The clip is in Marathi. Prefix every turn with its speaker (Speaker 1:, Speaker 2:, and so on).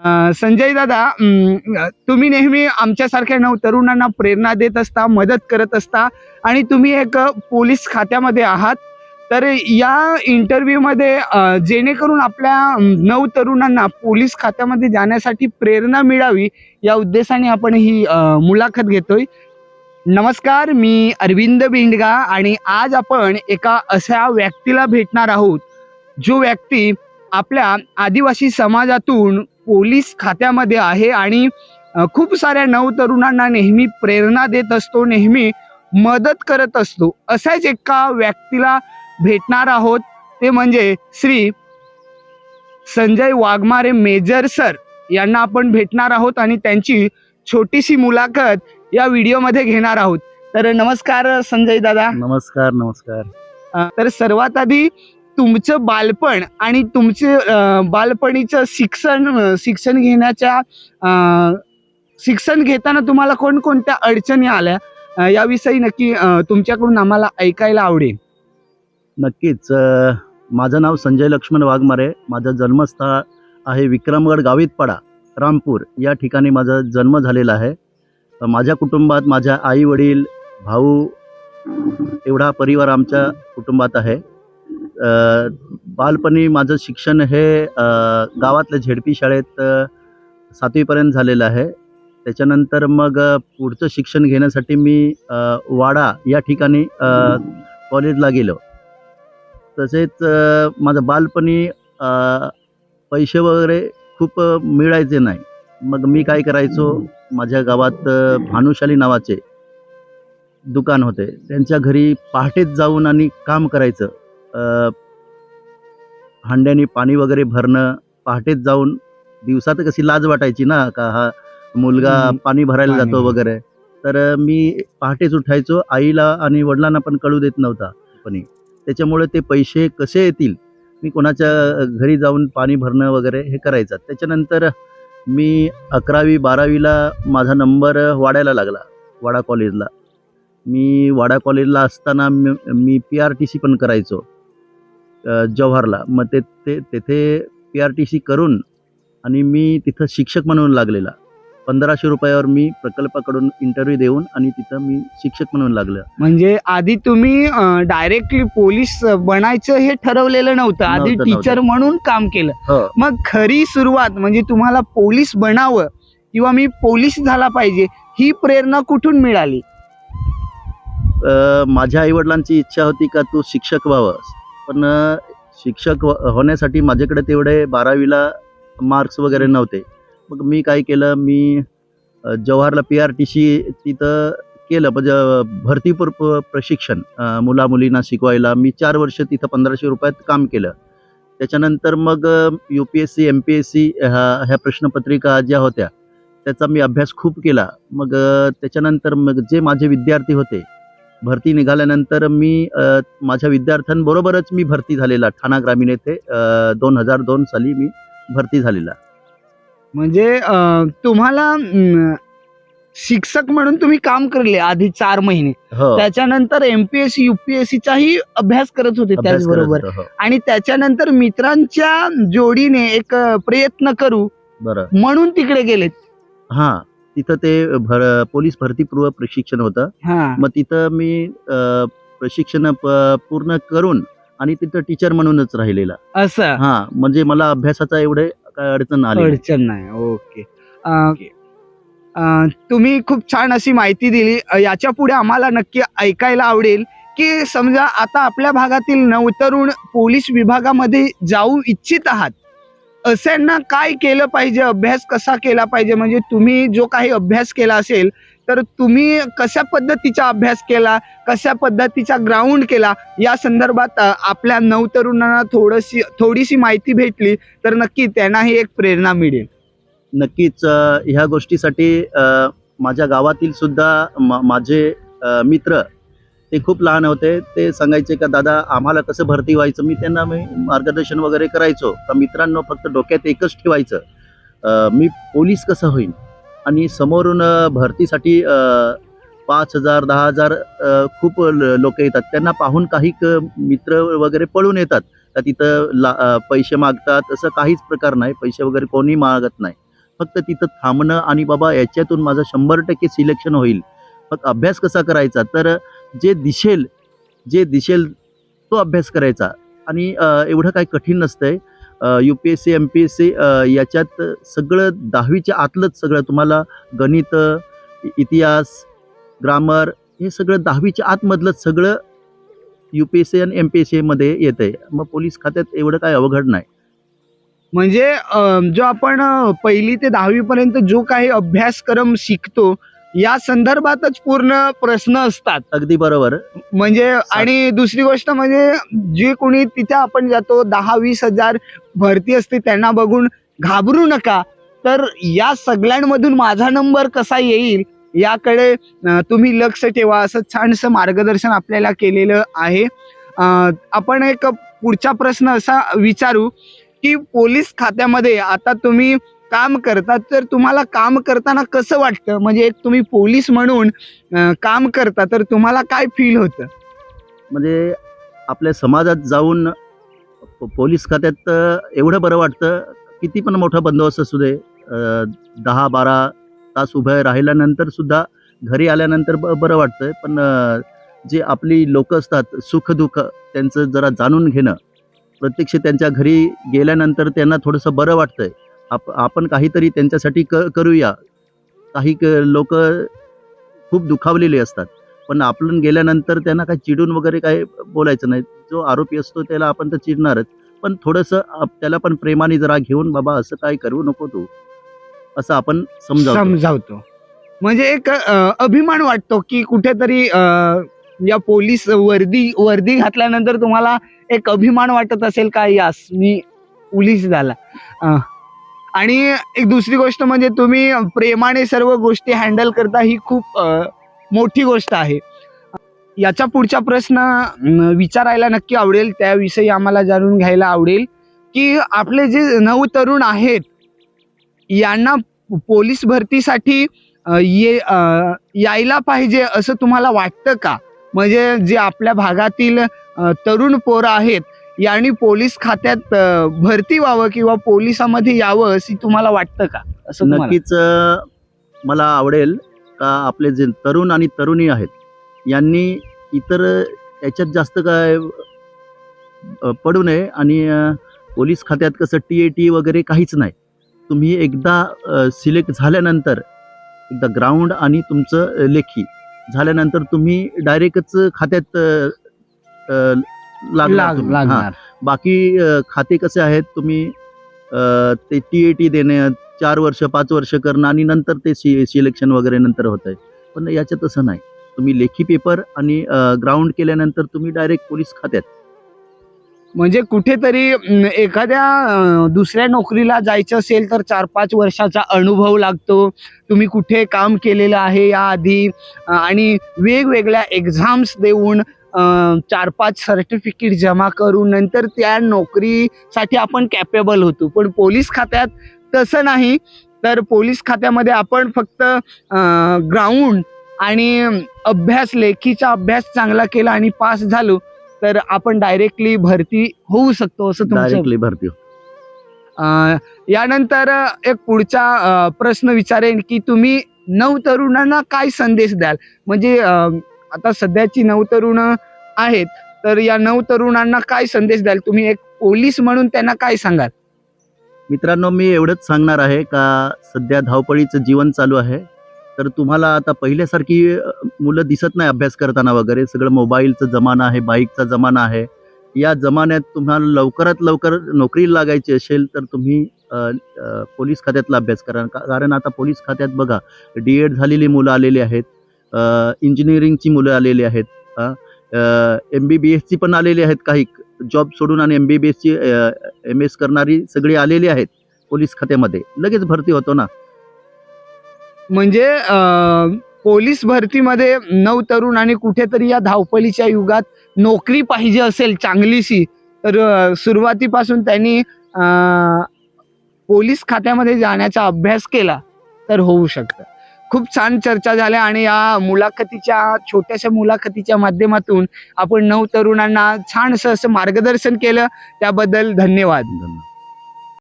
Speaker 1: संजय दादा तुम्ही नेहमी आमच्यासारख्या नव तरुणांना प्रेरणा देत असता मदत करत असता आणि तुम्ही एक पोलीस खात्यामध्ये आहात. तर या इंटरव्ह्यूमध्ये जेणेकरून आपल्या नव तरुणांना पोलीस खात्यामध्ये जाण्यासाठी प्रेरणा मिळावी या उद्देशाने आपण ही मुलाखत घेतोय. नमस्कार मी अरविंद बिंडगा आणि आज आपण एका अशा व्यक्तीला भेटणार आहोत जो व्यक्ती आपल्या आदिवासी समाजातून पोलीस खात्यामध्ये आहे आणि खूप साऱ्या नवतरुणांना नेहमी प्रेरणा देत असतो नेहमी मदत करत असतो. अशाच एका व्यक्तीला भेटणार आहोत. ते म्हणजे श्री संजय वाघमारे मेजर सर यांना आपण भेटणार आहोत आणि त्यांची छोटीशी मुलाखत या व्हिडिओमध्ये घेणार आहोत. तर नमस्कार संजय दादा.
Speaker 2: नमस्कार नमस्कार.
Speaker 1: तर सर्वात आधी तुमचं बालपण आणि तुमचे बालपणीचं शिक्षण शिक्षण घेण्याच्या शिक्षण घेताना तुम्हाला कोणकोणत्या अडचणी आल्या? याविषयी नक्की तुमच्याकडून आम्हाला ऐकायला आवडेल.
Speaker 2: नक्कीच माझं नाव संजय लक्ष्मण वाघमारे माझं जन्मस्थळ आहे विक्रमगड गावितपाडा रामपूर. या ठिकाणी माझा जन्म झालेला आहे. माझ्या कुटुंबात माझ्या आई वडील भाऊ एवढा परिवार आमच्या कुटुंबात आहे. बालपणी माझं शिक्षण हे गावातल्या झेडपी शाळेत सातवीपर्यंत झालेलं आहे. त्याच्यानंतर मग पुढचं शिक्षण घेण्यासाठी मी वाडा या ठिकाणी कॉलेजला गेलो. तसेच माझं बालपणी पैसे वगैरे खूप मिळायचे नाही. मग मी काय करायचो माझ्या गावात भानुशाली नावाचे दुकान होते. त्यांच्या घरी पहाटेच जाऊन आणि काम करायचं. हांड्याने पाणी वगैरे भरणं पहाटेच जाऊन दिवसात कशी लाज वाटायची ना का हा मुलगा. पाणी भरायला जातो वगैरे. तर मी पहाटेच उठायचो आईला आणि वडिलांना पण कळू देत नव्हता पण त्याच्यामुळे ते पैसे कसे येतील? मी कोणाच्या घरी जाऊन पाणी भरणं वगैरे हे करायचं. त्याच्यानंतर मी अकरावी बारावीला माझा नंबर वाढायला लागला वाडा कॉलेजला. मी वाडा कॉलेजला असताना मी मी पी आर टी सी पण करायचो. जव्हारला. मग ते ते तेथे पी आर टी सी करून आणि मी तिथं शिक्षक म्हणून लागलेला. पंधराशे रुपयावर मी प्रकल्पाकडून इंटरव्ह्यू देऊन आणि तिथं मी शिक्षक म्हणून लागलं.
Speaker 1: म्हणजे आधी तुम्ही डायरेक्टली पोलीस बनायचं हे ठरवलेलं नव्हतं. आधी
Speaker 2: नव्हतं,
Speaker 1: टीचर. म्हणून काम केलं.
Speaker 2: हो.
Speaker 1: मग खरी सुरुवात म्हणजे तुम्हाला पोलीस बनावं किंवा मी पोलीस झाला पाहिजे ही प्रेरणा कुठून मिळाली?
Speaker 2: अ, माझ्या आईवडिलांची इच्छा होती का तू शिक्षक व्हावंस पण शिक्षक हो, होण्यासाठी माझ्याकडे तेवढे बारावीला मार्क्स वगैरे नव्हते. मग मी काय केलं मी जवाहरला पी आर टी सी तिथं केलं. म्हणजे भरतीपूर प्रशिक्षण मुलामुलींना शिकवायला. मी चार वर्ष तिथं पंधराशे रुपयात काम केलं. त्याच्यानंतर मग U P S C M P S C ह्या ह्या प्रश्नपत्रिका ज्या होत्या त्याचा मी अभ्यास खूप केला. मग त्याच्यानंतर मग जे माझे विद्यार्थी होते भरती निघाल्यानंतर मी माझ्या विद्यार्थ्यांबरोबरच मी भरती झालेला ठाणा ग्रामीण येथे दोन हजार दोन साली मी भरती झालेला.
Speaker 1: म्हणजे तुम्हाला शिक्षक म्हणून तुम्ही काम करले आधी चार महिने.
Speaker 2: हो.
Speaker 1: त्याच्यानंतर एमपीएससी युपीएससीचाही अभ्यास करत होते त्याचबरोबर.
Speaker 2: हो.
Speaker 1: आणि त्याच्यानंतर मित्रांच्या जोडीने एक प्रयत्न करू
Speaker 2: बरं.
Speaker 1: म्हणून तिकडे गेलेत.
Speaker 2: हा. तिथं ते भर पोलीस भरतीपूर्व प्रशिक्षण होतं.
Speaker 1: हा.
Speaker 2: मग तिथं मी अ, प्रशिक्षण प- पूर्ण करून आणि तिथं टीचर म्हणूनच राहिलेला.
Speaker 1: असं?
Speaker 2: हा म्हणजे मला अभ्यासाचा एवढे काय अडचण आली नाही.
Speaker 1: अडचण नाही. ओके. अं, अं, तुम्ही खूप छान अशी माहिती दिली. अं, याच्यापुढे आम्हाला नक्की ऐकायला आवडेल की समजा आता आपल्या भागातील नवतरुण पोलीस विभागामध्ये जाऊ इच्छित आहात. अशांना काय केलं पाहिजे अभ्यास कसा केला पाहिजे? म्हणजे तुम्ही जो काही अभ्यास केला असेल तर तुम्ही कशा पद्धतीचा अभ्यास केला कशा पद्धतीचा ग्राउंड केला? या संदर्भात आपल्या नवतरुणांना थोडीशी थोडीशी माहिती भेटली तर नक्की त्यांनाही एक प्रेरणा मिळेल.
Speaker 2: नक्कीच ह्या गोष्टीसाठी माझ्या गावातील सुद्धा माझे मित्र ते खूप लहान होते. ते सांगायचे का दादा आम्हाला कसं भरती व्हायचं? मी त्यांना मी मार्गदर्शन वगैरे करायचो. का मित्रांनो फक्त डोक्यात एकच ठेवायचं. मी पोलीस कसं होईन? आणि समोरून भरतीसाठी पाच हजार दहा हजार खूप लोक येतात. त्यांना पाहून काही क- मित्र वगैरे पळून येतात. का तिथं ला पैसे मागतात? असं काहीच प्रकार नाही. पैसे वगैरे कोणी मागत नाही. फक्त तिथं थांबणं आणि बाबा याच्यातून माझं शंभर टक्के सिलेक्शन होईल. फक्त अभ्यास कसा करायचा? तर जे दिसेल जे दिसेल तो अभ्यास करायचा. आणि एवढं काही कठीण नसतं आहे U P S C M P S C याच्यात सगळं दहावीच्या आतलंच सगळं तुम्हाला गणित इतिहास ग्रामर हे सगळं दहावीच्या आतमधलं सगळं यू पी एस सी आणि एम पी एस सीमध्ये येतं आहे मग पोलीस खात्यात एवढं काय अवघड नाही.
Speaker 1: म्हणजे जो आपण पहिली ते दहावीपर्यंत जो काही अभ्यासक्रम शिकतो या संदर्भातच पूर्ण प्रश्न असतात.
Speaker 2: अगदी बरोबर.
Speaker 1: म्हणजे आणि दुसरी गोष्ट म्हणजे जे कोणी तिथे आपण जातो दहा वीस हजार भरती असते त्यांना बघून घाबरू नका. तर या सगळ्यांमधून माझा नंबर कसा येईल याकडे तुम्ही लक्ष ठेवा. असं छानसं मार्गदर्शन आपल्याला केलेलं आहे. आपण एक पुढचा प्रश्न असा विचारू की पोलीस खात्यामध्ये आता तुम्ही काम करतात तर तुम्हाला काम करताना कसं वाटतं? म्हणजे एक तुम्ही पोलीस म्हणून काम करता तर तुम्हाला काय फील होतं?
Speaker 2: म्हणजे आपल्या समाजात जाऊन पोलीस खात्यात एवढं बरं वाटतं किती पण मोठा बंदोबस्त असू दे दहा बारा तास उभं राहिल्यानंतर सुद्धा घरी आल्यानंतर ब बरं वाटतं पण जे आपली लोक असतात सुखदुःख त्यांचं जरा जाणून घेणं प्रत्यक्ष त्यांच्या घरी गेल्यानंतर त्यांना थोडंसं बरं वाटतंय. आप आपण काहीतरी त्यांच्यासाठी क करूया. काही लोक खूप दुखावलेले असतात. पण आपण गेल्यानंतर त्यांना काही चिडून वगैरे काय बोलायचं नाही. जो आरोपी असतो त्याला आपण तर चिडणारच. पण थोडंसं त्याला पण प्रेमाने जरा घेऊन बाबा असं काय करू नको तू. असं आपण समजावतो.
Speaker 1: समजावतो. म्हणजे एक अभिमान वाटतो की कुठेतरी या पोलीस वर्दी वर्दी घातल्यानंतर तुम्हाला एक अभिमान वाटत असेल का यास मी पोलीस झाला. आणि एक दुसरी गोष्ट म्हणजे तुम्ही प्रेमाने सर्व गोष्टी हँडल करता ही खूप मोठी गोष्ट आहे. याचा पुढचा प्रश्न विचारायला नक्की आवडेल त्याविषयी आम्हाला जाणून घ्यायला आवडेल की आपले जे नऊ तरुण आहेत यांना पोलीस भरतीसाठी ये यायला पाहिजे असं तुम्हाला वाटतं का? म्हणजे जे आपल्या भागातील तरुण पोरं आहेत यांनी पोलीस खात्यात भरती व्हावं किंवा पोलिसामध्ये यावं अशी तुम्हाला वाटतं का असं तुम्हाला?
Speaker 2: नक्कीच अ, मला आवडेल का आपले जे तरुण आणि तरुणी आहेत यांनी इतर याच्यात जास्त काय अ, पडू नये आणि अ, पोलीस खात्यात कसं टी ए टी वगैरे काहीच नाही तुम्ही एकदा सिलेक्ट झाल्यानंतर एकदा ग्राउंड आणि तुमचं अ, लेखी झाल्यानंतर तुम्ही डायरेक्टच खात्यात अ, अ, लागणार
Speaker 1: लाग-
Speaker 2: तुम्ही. हां.
Speaker 1: लागणार.
Speaker 2: बाकी अ, खाते कसे आहेत तुम्ही? अ, ते टी ए टी देणे चार वर्ष पाच वर्ष करणं आणि नंतर ते सी सिलेक्शन वगैरे नंतर होत आहे. पण याच्यात तसं नाही. तुम्ही लेखी पेपर आणि ग्राउंड केल्यानंतर तुम्ही डायरेक्ट पोलीस खात्यात.
Speaker 1: म्हणजे कुठेतरी अं, एखाद्या अं, दुसऱ्या नोकरीला जायचं असेल तर चार पाच वर्षाचा अनुभव लागतो. तुम्ही कुठे काम केलेलं आहे याआधी अं, आणि वेगवेगळ्या एक्झाम्स देऊन चार पाच सर्टिफिकेट जमा करून नंतर त्या नोकरीसाठी आपण कॅपेबल होतो. पण पोलीस खात्यात तसं नाही. तर पोलीस खात्यामध्ये आपण फक्त ग्राउंड आणि अभ्यास लेखीचा अभ्यास चांगला केला आणि पास झालो तर आपण डायरेक्टली भरती होऊ शकतो असं
Speaker 2: डायरेक्टली भरती
Speaker 1: यानंतर एक पुढचा प्रश्न विचारेन की तुम्ही नऊ तरुणांना काय संदेश द्याल? म्हणजे आता सध्याची नऊ तरुण आहेत तर या नऊ तरुणांना काय संदेश द्याल? तुम्ही एक पोलीस म्हणून त्यांना काय सांगाल?
Speaker 2: मित्रांनो मी एवढंच सांगणार आहे का सध्या धावपळीचं जीवन चालू आहे. तर तुम्हाला आता पहिल्यासारखी मुलं दिसत नाही अभ्यास करताना वगैरे. सगळं मोबाईलचं जमाना आहे बाईकचा जमाना आहे. या जमान्यात तुम्हाला लवकरात लवकर नोकरी लागायची असेल तर तुम्ही पोलीस खात्यातला अभ्यास करा. का- कारण आता पोलीस खात्यात बघा डी एड झालेली मुलं आलेली आहेत. इंजिनिअरिंगची मुलं आलेली आहेत. एम बी बी एसची पण आलेली आहेत काही. जॉब सोडून आणि एम बी बी एसची एम एस करणारी सगळी आलेली आहेत पोलीस खात्यामध्ये. लगेच भरती होतो ना.
Speaker 1: म्हणजे पोलीस भरतीमध्ये नऊ तरुण आणि कुठेतरी या धावपलीच्या युगात नोकरी पाहिजे असेल चांगलीशी तर सुरुवातीपासून त्यांनी पोलीस खात्यामध्ये जाण्याचा अभ्यास केला तर होऊ शकतं. खूप छान चर्चा झाल्या आणि या मुलाखतीच्या छोट्याशा मुलाखतीच्या माध्यमातून आपण नऊ तरुणांना छानसं असं मार्गदर्शन केलं. त्याबद्दल धन्यवाद.
Speaker 2: धन्यवाद.